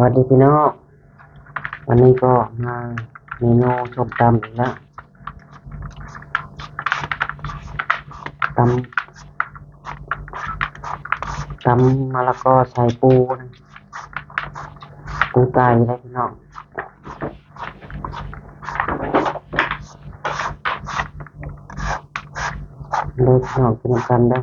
วัสดีพี่น้องวันนี้ก็มาเมนูส้มตำอีกแล้วตำตำมะละกอใส่ปูนะปูตายได้พี่น้องเลิกพี่น้องกินกันได้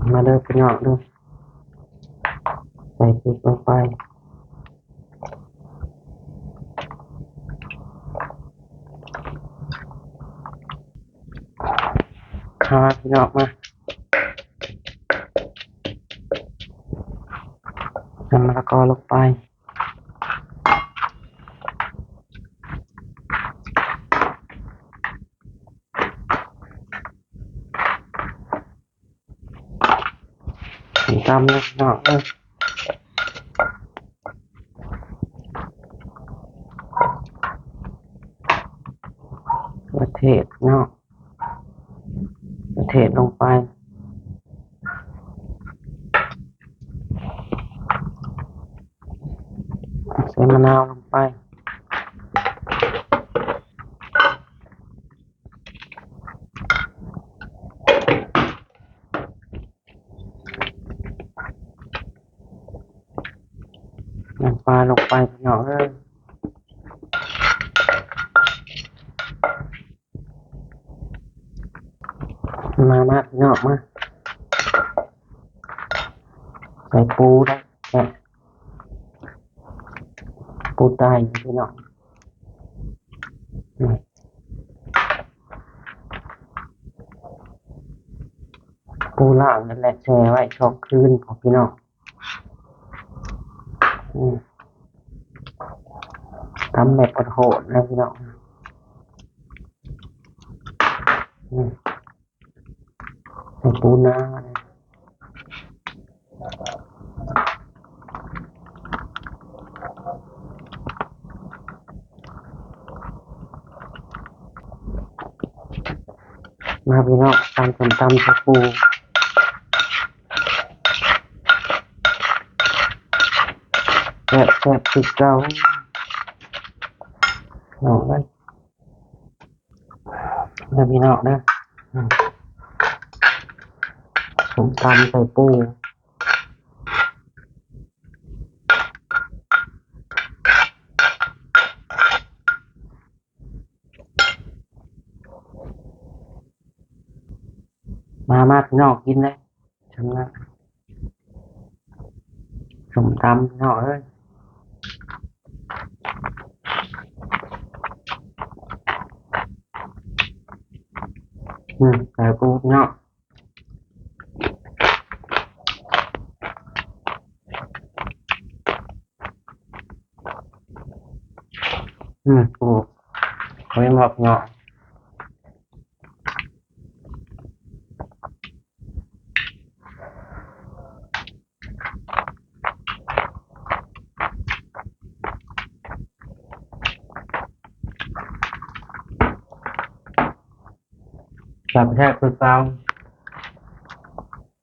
อ มาเด้อพี่น้องเด้อใส่พริกลงไปข้าวพี่น้องมาน้ำมะละกอลงไป ถึงตำเลยน้องเอ้ยประเทศเนาะเทลงไปใส่มะนาวลงไป น้ำปลาลงไปพี่น้องเอ้ยมามาพี่น้องมาใส่ปูได้แค่ยปูตายอยู่พี่น้องปูล่างนั่นแหละแช่ไว้ช่องคืนของพี่น้อง อืมทำแบบโหดนะพี่น้องอืมใส่ปูนาเลยมาพี่น้องตามส้มตำสปู แซ่บแซ่บคือเก่าหนอกเลยแล้ วพี่น้องนะอืมส้ มตำใส่